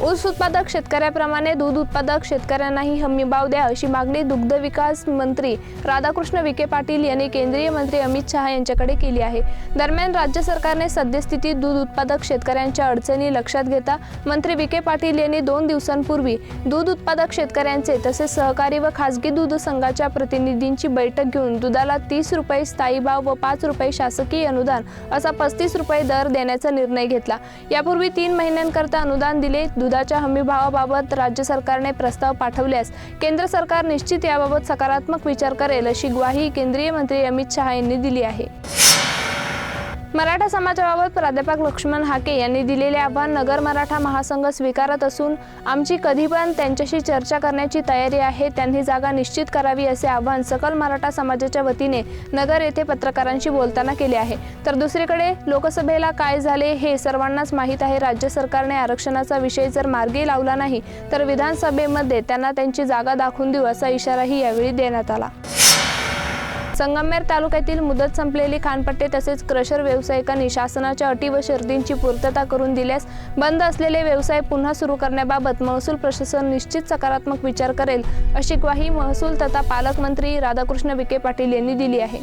ऊस उत्पादक शेतकऱ्याप्रमाणे दूध उत्पादक शेतकऱ्यांनाही हमी भाव द्या अशी मागणी दुग्ध विकास मंत्री राधाकृष्ण विखे पाटील यांनी केंद्रीय मंत्री अमित शहा यांच्याकडे केली आहे. दरम्यान राज्य सरकारने सद्यस्थितीत दूध उत्पादक शेतकऱ्यांच्या अडचणी लक्षात घेता मंत्री विखे पाटील यांनी दोन दिवसांपूर्वी दूध उत्पादक शेतकऱ्यांचे तसेच सहकारी व खासगी दूध संघाच्या प्रतिनिधींची बैठक घेऊन दुधाला तीस रुपये स्थायी भाव व पाच रुपये शासकीय अनुदान असा पस्तीस रुपये दर देण्याचा निर्णय घेतला. यापूर्वी तीन महिन्यांकरता अनुदान दिले दुधाच्या हमीभावाबाबत राज्य सरकारने प्रस्ताव पाठवल्यास केंद्र सरकार निश्चित याबाबत सकारात्मक विचार करेल अशी ग्वाही केंद्रीय मंत्री अमित शहा यांनी दिली आहे. मराठा समाजाबाबत प्राध्यापक लक्ष्मण हाके यांनी दिलेले आव्हान नगर मराठा महासंघ स्वीकारत असून आमची कधी पण त्यांच्याशी चर्चा करण्याची तयारी आहे त्यांनी जागा निश्चित करावी असे आवाहन सकल मराठा समाजाच्या वतीने नगर येथे पत्रकारांशी बोलताना केले आहे. तर दुसरीकडे लोकसभेला काय झाले हे सर्वांनाच माहीत आहे. राज्य सरकारने आरक्षणाचा विषय जर मार्गी लावला नाही तर विधानसभेमध्ये त्यांना त्यांची जागा दाखवून देऊ असा इशाराही यावेळी देण्यात आला. संगमनेर तालुक्यातील मुदत संपलेली खानपट्टे तसेच क्रशर व्यावसायिकांनी शासनाच्या अटी व शर्तींची पूर्तता करून दिल्यास बंद असलेले व्यवसाय पुन्हा सुरू करण्याबाबत महसूल प्रशासन निश्चित सकारात्मक विचार करेल अशी ग्वाही महसूल तथा पालकमंत्री राधाकृष्ण विखे पाटील यांनी दिली आहे.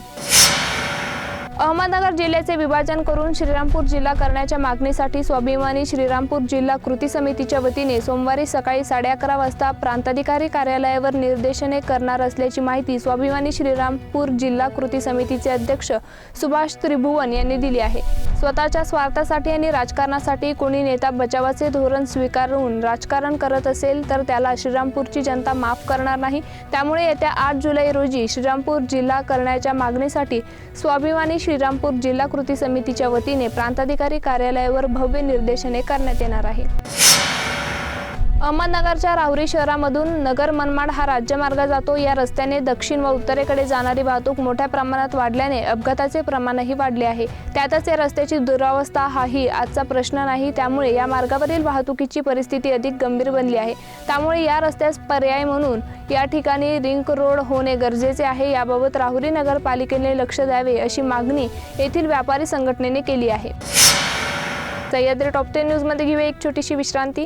अहमदनगर जिल्ह्याचे विभाजन करून श्रीरामपूर जिल्हा करण्याच्या मागणीसाठी स्वाभिमानी श्रीरामपूर जिल्हा कृती समितीच्या वतीने सोमवारी सकाळी साडे अकरा वाजता प्रांताधिकारी कार्यालयावर निर्देशने करणार असल्याची माहिती स्वाभिमानी श्रीरामपूर जिल्हा कृती समितीचे अध्यक्ष सुभाष त्रिभुवन यांनी दिली आहे. स्वतःच्या स्वार्थासाठी आणि राजकारणासाठी कोणी नेता बचावाचे धोरण स्वीकारून राजकारण करत असेल तर त्याला श्रीरामपूरची जनता माफ करणार नाही. त्यामुळे येत्या आठ जुलै रोजी श्रीरामपूर जिल्हा करण्याच्या मागणीसाठी स्वाभिमानी श्रीरामपूर जिल्हा कृती समितीच्या वतीने प्रांताधिकारी कार्यालयावर भव्य निर्देशने करण्यात येणार आहे. अहमदनगरच्या राहुरी शहरामधून नगर मनमाड हा राज्यमार्ग जातो. या रस्त्याने दक्षिण व उत्तरेकडे जाणारी वाहतूक मोठ्या प्रमाणात वाढल्याने अपघाताचे प्रमाणही वाढले आहे. त्यातच या रस्त्याची दुरावस्था हाही आजचा प्रश्न नाही. त्यामुळे या मार्गावरील वाहतुकीची परिस्थिती अधिक गंभीर बनली आहे. त्यामुळे या रस्त्यास पर्याय म्हणून या ठिकाणी रिंक रोड होणे गरजेचे आहे. याबाबत राहुरी नगरपालिकेने लक्ष द्यावे अशी मागणी येथील व्यापारी संघटनेने केली आहे. सह्याद्री टॉप टेन न्यूजमध्ये घेऊया एक छोटीशी विश्रांती.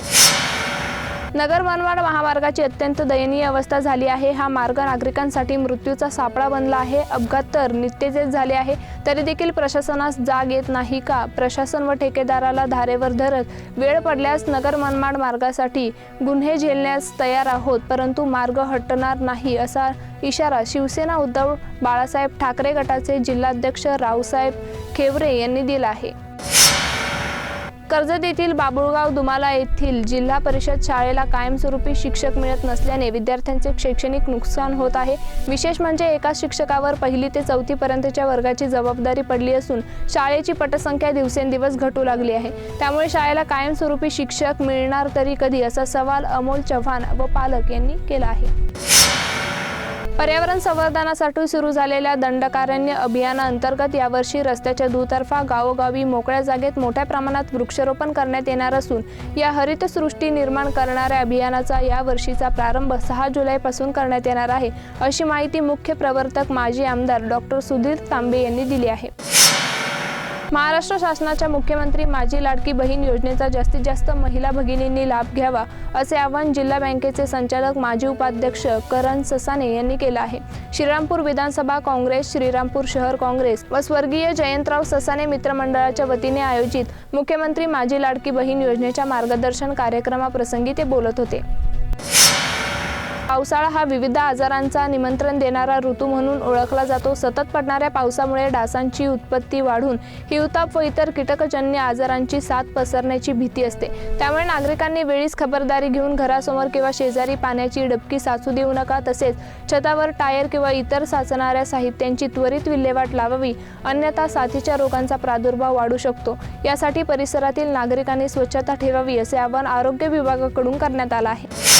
नगर मनमाड महामार्गाची अत्यंत दयनीय अवस्था झाली आहे. हा मार्ग नागरिकांसाठी मृत्यूचा सापळा बनला आहे. अपघात तर नित्यतेच झाले आहे. तरी देखील प्रशासनास जाग येत नाही का? प्रशासन व ठेकेदाराला धारेवर धरत वेळ पडल्यास नगर मनमाड मार्गासाठी गुन्हे झेलण्यास तयार आहोत परंतु मार्ग हटणार नाही असा इशारा शिवसेना उद्धव बाळासाहेब ठाकरे गटाचे जिल्हाध्यक्ष रावसाहेब खेवरे यांनी दिला आहे. कर्जत येथील बाबुळगाव दुमाला येथील जिल्हा परिषद शाळेला कायमस्वरूपी शिक्षक मिळत नसल्याने विद्यार्थ्यांचे शैक्षणिक नुकसान होत आहे. विशेष म्हणजे एका शिक्षकावर पहिली ते चौथी पर्यंतच्या वर्गाची जबाबदारी पडली असून शाळेची पटसंख्या दिवसेंदिवस घटू लागली आहे. त्यामुळे शाळेला कायमस्वरूपी शिक्षक मिळणार तरी कधी असा सवाल अमोल चव्हाण व पालक यांनी केला आहे. पर्यावरण संवर्धनासाठी सुरू झालेल्या दंडकारण्य अभियानाअंतर्गत यावर्षी रस्त्याच्या दुतर्फा गावोगावी मोकळ्या जागेत मोठ्या प्रमाणात वृक्षारोपण करण्यात येणार असून या हरितसृष्टी निर्माण करणाऱ्या अभियानाचा यावर्षीचा प्रारंभ सहा जुलैपासून करण्यात येणार आहे अशी माहिती मुख्य प्रवर्तक माजी आमदार डॉक्टर सुधीर तांबे यांनी दिली आहे. महाराष्ट्र शासनाच्या मुख्यमंत्री माझी लाडकी बहीण योजनेचा जास्तीत जास्त महिला भगिनींनी लाभ घ्यावा असे आवाहन जिल्हा बँकेचे संचालक माजी उपाध्यक्ष करण ससाने यांनी केलं आहे. श्रीरामपूर विधानसभा काँग्रेस श्रीरामपूर शहर काँग्रेस व स्वर्गीय जयंतराव ससाने मित्रमंडळाच्या वतीने आयोजित मुख्यमंत्री माझी लाडकी बहीण योजनेच्या मार्गदर्शन कार्यक्रमाप्रसंगी ते बोलत होते. पावसाळा हा विविध आजारांचा निमंत्रण देणारा ऋतू म्हणून ओळखला जातो. सतत पडणाऱ्या पावसामुळे डासांची उत्पत्ती वाढून हिवताप व इतर कीटकजन्य आजारांची साथ पसरण्याची भीती असते. त्यामुळे नागरिकांनी वेळीच खबरदारी घेऊन घरासमोर किंवा शेजारी पाण्याची डबकी साचू देऊ नका. तसेच छतावर टायर किंवा इतर साचणाऱ्या साहित्यांची त्वरित विल्हेवाट लावावी. अन्यथा साथीच्या रोगांचा प्रादुर्भाव वाढू शकतो. यासाठी परिसरातील नागरिकांनी स्वच्छता ठेवावी असे आवाहन आरोग्य विभागाकडून करण्यात आलं आहे.